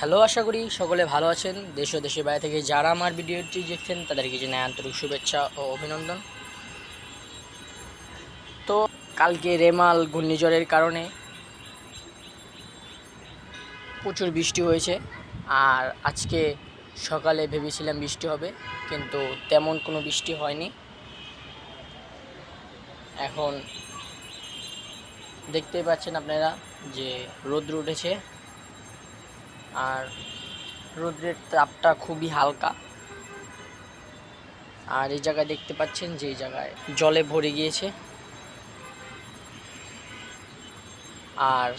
Hello, আশা করি সকলে ভালো আছেন। দেশ ও দেশের বাইরে থেকে যারা আমার ভিডিওটি দেখছেন, তাদেরকে জানাই আন্তরিক শুভেচ্ছা ও অভিনন্দন। তো কালকে রেমাল ঘূর্ণিঝড়ের কারণে প্রচুর বৃষ্টি হয়েছে। আর আজকে সকালে ভেবেছিলাম বৃষ্টি হবে, কিন্তু তেমন কোনো বৃষ্টি হয়নি। এখন দেখতেই পাচ্ছেন আপনারা যে রোদ্র উঠেছে। আর রোদ্রের তাপটা খুবই হালকা। আর এই জায়গায় দেখতে পাচ্ছেন যে এই জায়গায় জলে ভরে গিয়েছে। আর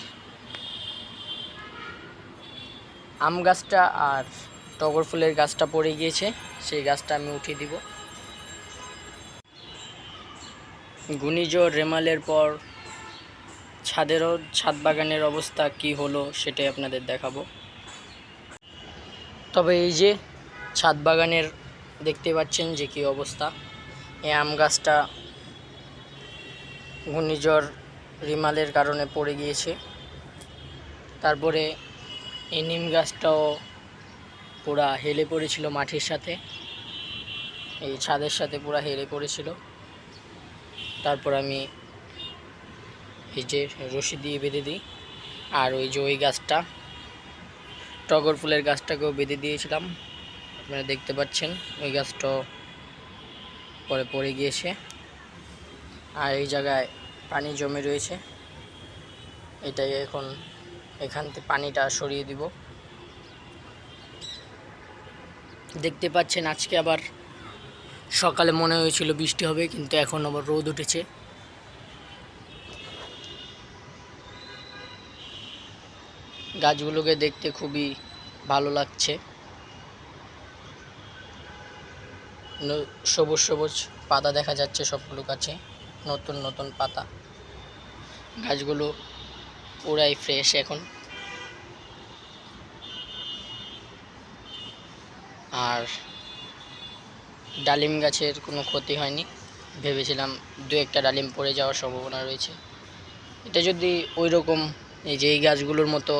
আম গাছটা আর টগর ফুলের গাছটা পড়ে গিয়েছে, সেই গাছটা আমি উঠিয়ে দিব। ঘূর্ণিঝড়, রেমালের পর ছাদেরও, ছাদ বাগানের অবস্থা কি হলো সেটাই আপনাদের দেখাবো। তবে এই যে ছাদ বাগানের দেখতে পাচ্ছেন যে কী অবস্থা। এই আম গাছটা ঘূর্ণিঝড় রিমালের কারণে পড়ে গিয়েছে। তারপরে এই নিম গাছটাও পুরা হেলে পড়েছিল মাটির সাথে। এই ছাদের সাথে পুরা হেলে পড়েছিল। তারপর আমি এই যে রশি দিয়ে বেঁধে দিই। আর ওই যে ওই গাছটা টগর ফুলের গাছটাকেও বেঁধে দিয়েছিলাম। আপনারা দেখতে পাচ্ছেন, ওই গাছটা পরে পড়ে গিয়েছে। আর এই জায়গায় পানি জমে রয়েছে। এটাই এখন এখান থেকে পানিটা সরিয়ে দিব। দেখতে পাচ্ছেন, আজকে আবার সকালে মনে হয়েছিল বৃষ্টি হবে, কিন্তু এখন আবার রোদ উঠেছে। গাছগুলোকে দেখতে খুবই ভালো লাগছে। সবুজ সবুজ পাতা দেখা যাচ্ছে সবগুলো গাছে নতুন নতুন পাতা। গাছগুলো পুরাই ফ্রেশ এখন। আর ডালিম গাছের কোনো ক্ষতি হয়নি। ভেবেছিলাম দু একটা ডালিম পড়ে যাওয়ার সম্ভাবনা রয়েছে। এটা যদি ওই রকম এই যে এই গাছগুলোর মতো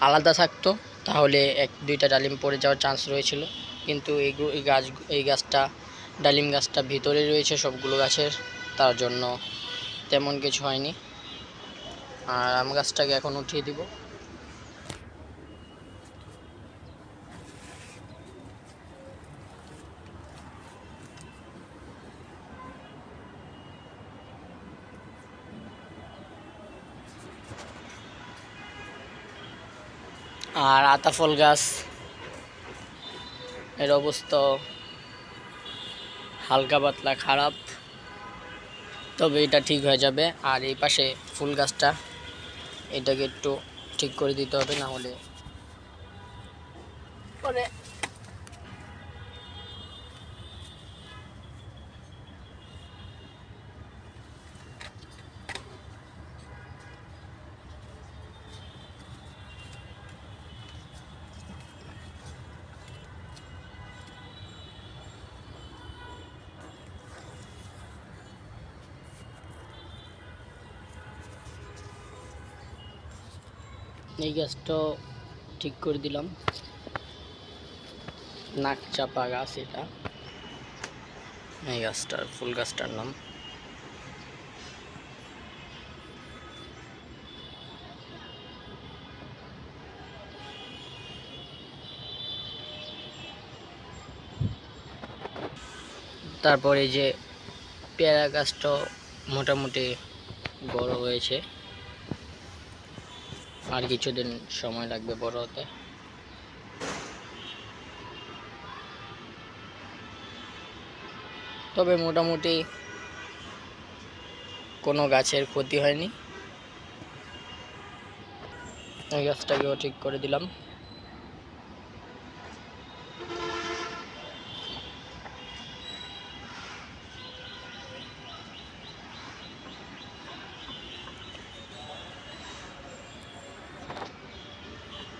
আলাদা থাকতো, তাহলে এক, দুইটা ডালিম পড়ে যাওয়ার চান্স রয়েছিল। কিন্তু এই এই গাছ, এই গাছটা, ডালিম গাছটা ভিতরে রয়েছে সবগুলো গাছের, তার জন্য তেমন কিছু হয়নি। আর আম গাছটাকে এখন উঠিয়ে দিব। আর আতাফল গাছ, এর অবস্থা হালকা পাতলা, খারাপ। তবে এটা ঠিক হয়ে যাবে। আর এই পাশে ফুল গাছটা, এটাকে একটু ঠিক করে দিতে হবে, না হলে পরে এই গাছটাও ঠিক করে দিলাম। নাক চাপা গাছ এটা। এই গাছটার, ফুল গাছটার নাম। তারপরে যে পেয়ারা গাছটাও মোটামুটি বড় হয়েছে। আর কিছুদিন সময় লাগবে বড় হতে। তবে মোটামুটি কোনো গাছের ক্ষতি হয়নি। ওই গাছটাকেও ঠিক করে দিলাম।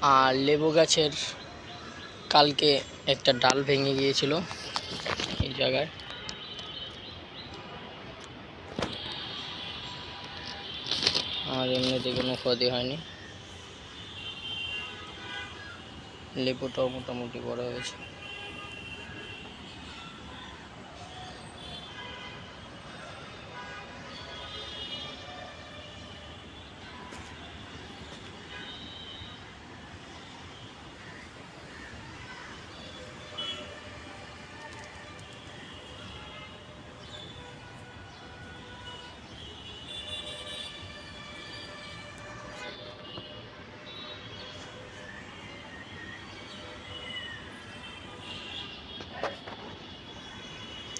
আর লেবু গাছের কালকে একটা ডাল ভেঙে গিয়েছিল এই জায়গায়। আর এমনিতে কোনো ক্ষতি হয়নি। লেবুটাও মোটামুটি বড় হয়েছে।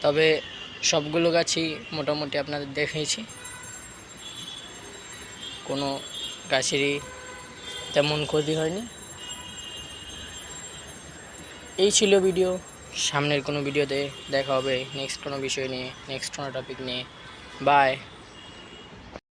তবে সবগুলো গাছই মোটামুটি আপনাদের দেখিয়েছি। কোনো গাছেরই তেমন ক্ষতি হয়নি। এই ছিল ভিডিও। সামনের কোনো ভিডিওতে দেখা হবে নেক্সট কোনো বিষয় নিয়ে, নেক্সট কোনো টপিক নিয়ে। বাই